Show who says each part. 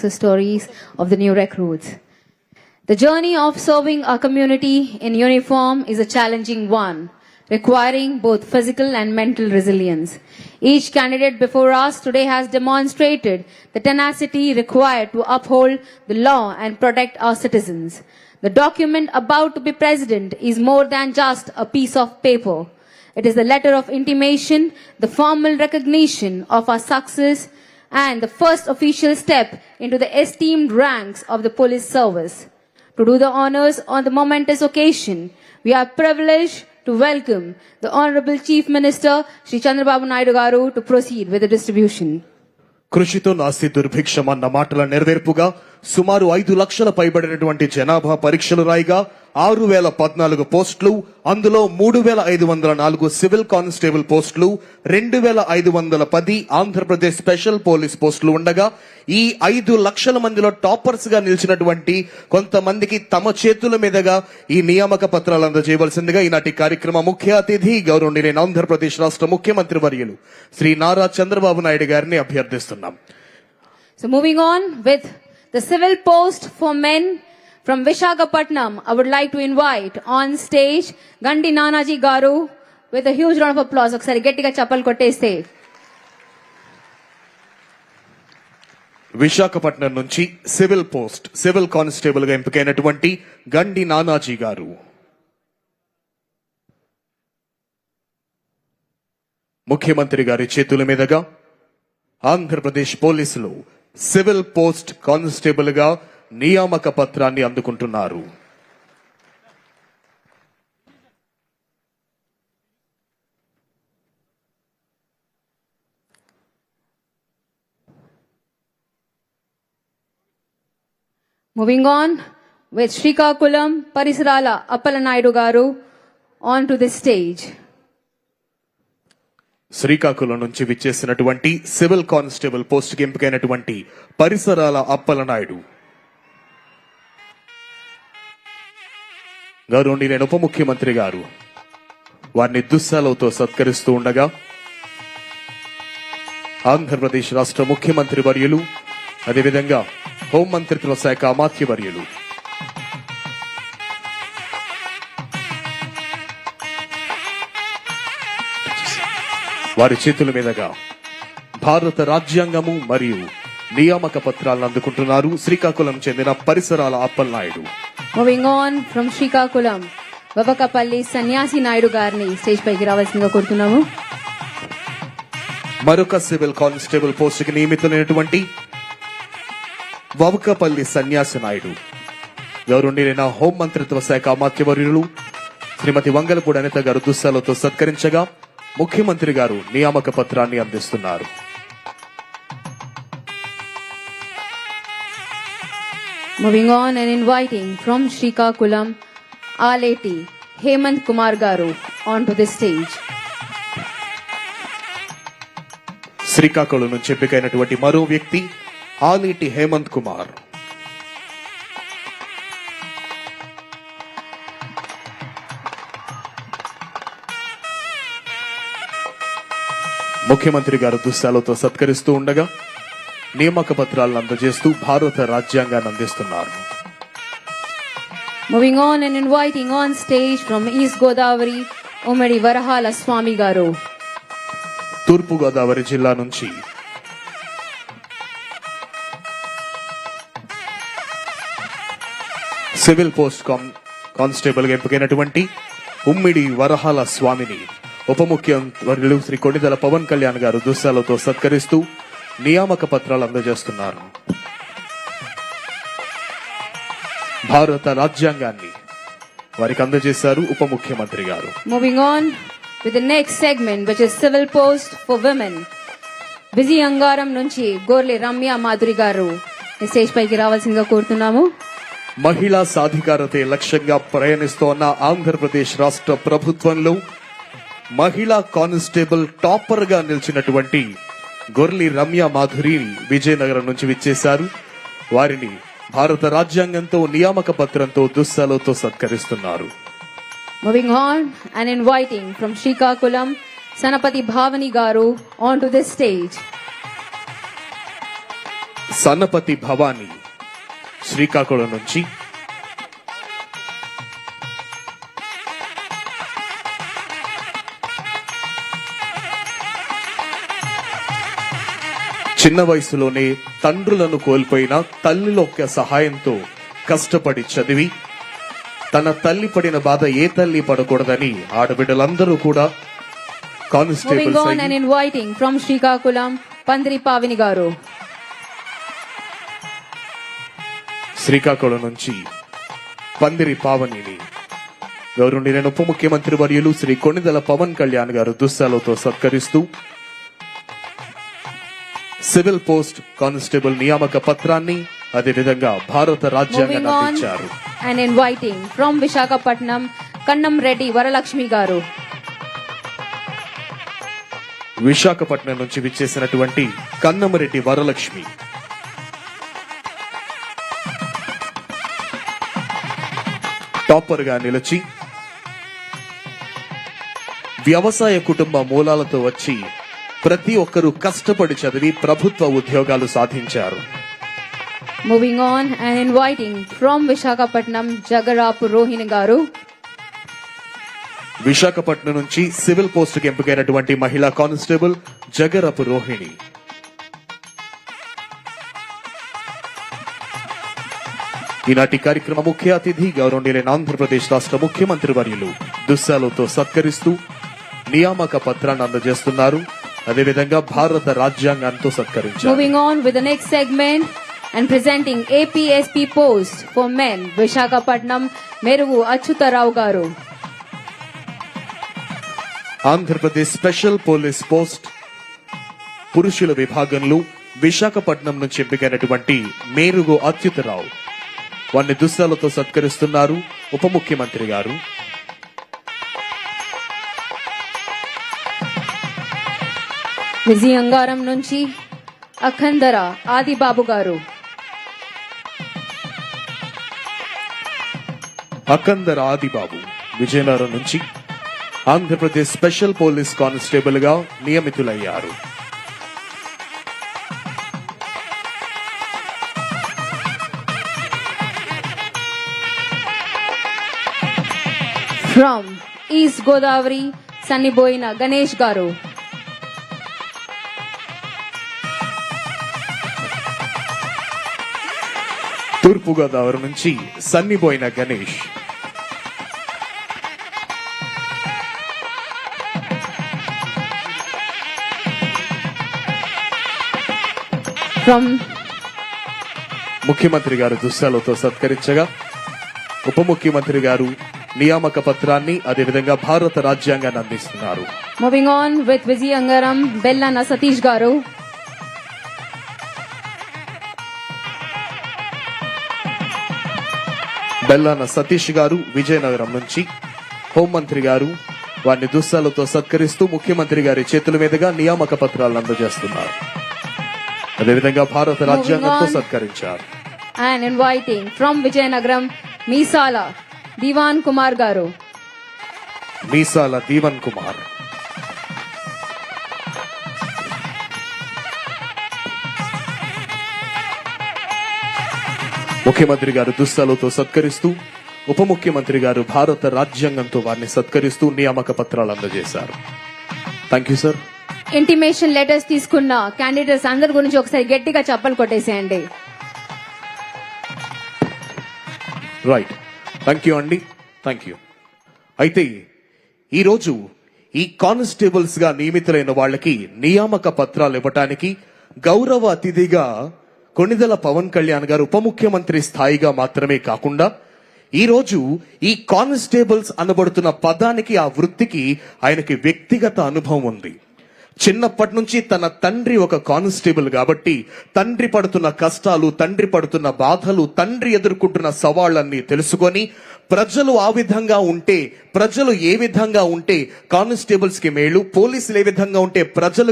Speaker 1: success stories of the new recruits. The journey of serving our community in uniform is a challenging one, requiring both physical and mental resilience. Each candidate before us today has demonstrated the tenacity required to uphold the law and protect our citizens. The document about to be president is more than just a piece of paper. It is the letter of intimation, the formal recognition of our success, and the first official step into the esteemed ranks of the police service. To do the honors on the momentous occasion, we are privileged to welcome the Honorable Chief Minister, Sri Chandrababu Naidu Garu, to proceed with the distribution.
Speaker 2: కృషితో నాస్తి దుర్భిక్షం అన్న మాటల నెరవేర్పుగా సుమారు ఐదు లక్షల పైబడినటువంటి జనాభా పరీక్షలు రాయిగా ఆరు వేల పద్నాలుగు పోస్టులు అందులో మూడు వేల ఐదు వందల నాలుగు సివిల్ కానిస్టేబుల్ పోస్టులు రెండు వేల ఐదు వందల పది ఆంధ్రప్రదేశ్ స్పెషల్ పోలీస్ పోస్టులు ఉండగా ఈ ఐదు లక్షల మందిలో టాపర్స్గా నిలిచినటువంటి కొంతమందికి తమ చేతుల మీదుగా ఈ నియామక పత్రాలు అందజేయవలసిందిగా ఈనాటి కార్యక్రమ ముఖ్య అతిథి గౌరవనీయులైన ఆంధ్రప్రదేశ్ రాష్ట్ర ముఖ్యమంత్రి వర్యులు శ్రీ నారా చంద్రబాబు నాయుడు గారిని అభ్యర్థిస్తున్నాం.
Speaker 1: So moving on with the civil post for men from Vishakhapatnam, I would like to invite on stage Gandhi Nanaji Garu with a huge round of applause. ఒకసారి గట్టిగా చప్పలు కొట్టేస్తే
Speaker 2: విశాఖపట్నం నుంచి సివిల్ పోస్ట్ సివిల్ కానిస్టేబుల్గా ఎంపికైనటువంటి గండి నానాజీ గారు ముఖ్యమంత్రి గారి చేతుల మీదుగా ఆంధ్రప్రదేశ్ పోలీసులు సివిల్ పోస్ట్ కానిస్టేబుల్గా నియామక పత్రాన్ని అందుకుంటున్నారు
Speaker 1: Moving on with Srikakulam Parisarala Appalanayidu Garu on to the stage.
Speaker 2: Srikakulam నుంచి విచ్చేసినటువంటి సివిల్ కానిస్టేబుల్ పోస్ట్ ఎంపికైనటువంటి పరిసరాల అప్పలనాయుడు గారు నేను ఉప ముఖ్యమంత్రి గారు వారిని దుస్సాలతో సత్కరిస్తూ ఉండగా ఆంధ్రప్రదేశ్ రాష్ట్ర ముఖ్యమంత్రి వర్యులు అదేవిధంగా హోంమంత్రిత్వ శాఖ అమాత్య వర్యులు వారి చేతుల మీదుగా భారత రాజ్యాంగము మరియు నియామక పత్రాలను అందుకుంటున్నారు. శ్రీకాకుళం చెందిన పరిసరాల Appalanaidu.
Speaker 1: Moving on from Srikakulam, Vavakapalli Sanyasi Naidu గారిని స్టేజ్ పైకి రావాల్సిందిగా కోరుతున్నాము.
Speaker 2: మరొక సివిల్ కానిస్టేబుల్ పోస్టుకి నియమితులైనటువంటి వవకపల్లి సన్యాసి నాయుడు గౌరవనీయులైన హోం మంత్రిత్వ శాఖ అమాత్యవర్యులు? శ్రీమతి వంగలపూడి అనిత గారు దుస్సాలతో సత్కరించగా ముఖ్యమంత్రి గారు నియామక పత్రాన్ని అందిస్తున్నారు
Speaker 1: Moving on and inviting from Srikakulam, Aleti, Hemant Kumar Garu onto the stage.
Speaker 2: Srikakulam నుంచి ఎంపికైనటువంటి మరో వ్యక్తి ఆలేటి హేమంత్ కుమార్ ముఖ్యమంత్రి గారు దుస్సాలతో సత్కరిస్తూ ఉండగా నియామక పత్రాలను అందజేస్తూ భారత రాజ్యాంగాన్ని అందిస్తున్నారు
Speaker 1: Moving on and inviting on stage from East Godavari, Umadi Varahala Swami Garu.
Speaker 2: తూర్పు గోదావరి జిల్లా నుంచి సివిల్ పోస్ట్ కాన్ కానిస్టేబుల్గా ఎంపికైనటువంటి ఉమ్మిడి వరహాల స్వామిని ఉప ముఖ్యమంత్రులు శ్రీ కొణిదల పవన్ కళ్యాణ్ గారు దుస్సాలతో సత్కరిస్తూ నియామక పత్రాలు అందజేస్తున్నారు. భారత రాజ్యాంగాన్ని వారికి అందజేశారు ఉప ముఖ్యమంత్రి గారు
Speaker 1: on with the next segment, which is Civil Post for Women. బిజీ అంగారం నుంచి గోర్లే రమ్య మాధురి గారు స్టేజ్ పైకి రావాల్సిందిగా కోరుతున్నాము.
Speaker 2: మహిళా సాధికారతే లక్ష్యంగా ప్రయాణిస్తోన్న ఆంధ్రప్రదేశ్ రాష్ట్ర ప్రభుత్వంలో మహిళా కానిస్టేబుల్ టాపర్గా నిలిచినటువంటి గొర్లి రమ్య మాధురి విజయనగరం నుంచి విచ్చేశారు వారిని భారత రాజ్యాంగంతో నియామక పత్రంతో దుస్సాలతో సత్కరిస్తున్నారు
Speaker 1: Moving on and inviting from Srikakulam, Sanapati Bhavani Garu onto the stage.
Speaker 2: సన్నపతి Bhavani Srikakulam నుంచి చిన్న వయసులోనే తండ్రులను కోల్పోయిన తల్లుల యొక్క సహాయంతో కష్టపడి చదివి తన తల్లి పడిన బాధ ఏ తల్లి పడకూడదని ఆడబిడ్డలందరూ కూడా
Speaker 1: from Srikakulam, Pandri Pavini Garu.
Speaker 2: Srikakulam నుంచి పందిరి పావనిని గౌరవనీయులైన ఉప ముఖ్యమంత్రి వర్యులు శ్రీ కొణిదల పవన్ కళ్యాణ్ గారు దుస్సాలతో సత్కరిస్తూ సివిల్ పోస్ట్ కానిస్టేబుల్ నియామక పత్రాన్ని అదేవిధంగా భారత రాజ్యాంగాన్ని
Speaker 1: Moving on
Speaker 2: అందించారు
Speaker 1: and inviting from Visakhapatnam, Kannam Reddy Varalakshmi Garu.
Speaker 2: Visakhapatnam నుంచి విచ్చేసినటువంటి కన్నమరెడ్డి వరలక్ష్మి టాపర్గా నిలిచి వ్యవసాయ కుటుంబ మూలాలతో వచ్చి ప్రతి ఒక్కరూ కష్టపడి చదివి ప్రభుత్వ ఉద్యోగాలు సాధించారు.
Speaker 1: Moving on and inviting from Visakhapatnam, Jagarapu Rohini Garu.
Speaker 2: Visakhapatnam నుంచి సివిల్ పోస్టుకు ఎంపికైనటువంటి మహిళా కానిస్టేబుల్ జగరపు రోహిణి ఈనాటి కార్యక్రమ ముఖ్య అతిథి గౌరవనీయులైన ఆంధ్రప్రదేశ్ రాష్ట్ర ముఖ్యమంత్రి వర్యులు దుస్సాలతో సత్కరిస్తూ నియామక పత్రాన్ని అందజేస్తున్నారు. అదేవిధంగా భారత రాజ్యాంగంతో సత్కరించారు
Speaker 1: on with the next segment and presenting APSP post for men, Visakhapatnam, Meruvu Achyutarao Garu.
Speaker 2: Andhra Pradesh special police post పురుషుల విభాగంలో విశాఖపట్నం నుంచి ఎంపికైనటువంటి మేరుగు అచ్యుతరావు. వారిని దుస్తాలతో సత్కరిస్తున్నారు ఉప ముఖ్యమంత్రి గారు.
Speaker 1: విజయంగారం నుంచి అఖందర ఆదిబాబు గారు.
Speaker 2: అకందర ఆదిబాబు విజయనగరం నుంచి ఆంధ్రప్రదేశ్ స్పెషల్ పోలీస్ కానిస్టేబుల్గా నియమితులయ్యారు.
Speaker 1: ఫ్రమ్ ఈస్ట్ గోదావరి సన్నిబోయిన గణేష్ గారు.
Speaker 2: తూర్పుగోదావరి నుంచి సన్నిపోయిన గణేష్. ముఖ్యమంత్రి గారు దుస్సాలతో సత్కరించగా ఉప ముఖ్యమంత్రి గారు నియామక పత్రాన్ని అదేవిధంగా భారత రాజ్యాంగాన్ని అందిస్తున్నారు.
Speaker 1: Moving on with Vizianagaram Bellana Satish గారు
Speaker 2: బెల్లాన సతీష్ గారు విజయనగరం నుంచి హోంమంత్రి గారు వారిని దుస్సాలతో సత్కరిస్తూ ముఖ్యమంత్రి గారి చేతుల మీదుగా నియామక పత్రాలను అందజేస్తున్నారు. అదేవిధంగా భారత రాజ్యాంగంతో. సత్కరించారు.
Speaker 1: And inviting from Vizianagaram Meesala Diwan Kumar గారు.
Speaker 2: మీసాల దీవన్ కుమార్. ముఖ్యమంత్రి గారు దుస్తాలతో సత్కరిస్తూ ఉప ముఖ్యమంత్రి గారు భారత రాజ్యాంగంతో వారిని సత్కరిస్తూ నియామక పత్రాలు అందజేశారు. Thank you sir
Speaker 1: intimation letters తీసుకున్న క్యాండిడేట్స్ అందరి గురించి ఒకసారి గట్టిగా చప్పలు కొట్టేసేయండి.
Speaker 2: రైట్ థ్యాంక్ యూ అండి థ్యాంక్ యూ అయితే ఈరోజు ఈ కానిస్టేబుల్స్గా నియమితులైన వాళ్ళకి నియామక పత్రాలు ఇవ్వటానికి గౌరవ అతిథిగా కొణిదల పవన్ కళ్యాణ్ గారు ఉప ముఖ్యమంత్రి స్థాయిగా మాత్రమే కాకుండా ఈ రోజు ఈ కానిస్టేబుల్స్ అనబడుతున్న పదానికి ఆ వృత్తికి ఆయనకి వ్యక్తిగత అనుభవం ఉంది. చిన్నప్పటి నుంచి తన తండ్రి ఒక కానిస్టేబుల్ కాబట్టి తండ్రి పడుతున్న కష్టాలు తండ్రి పడుతున్న బాధలు తండ్రి ఎదుర్కొంటున్న సవాళ్ళన్నీ తెలుసుకొని ప్రజలు ఆ విధంగా ఉంటే ప్రజలు ఏ విధంగా ఉంటే కానిస్టేబుల్స్కి మేలు పోలీసులు ఏ విధంగా ఉంటే ప్రజలకు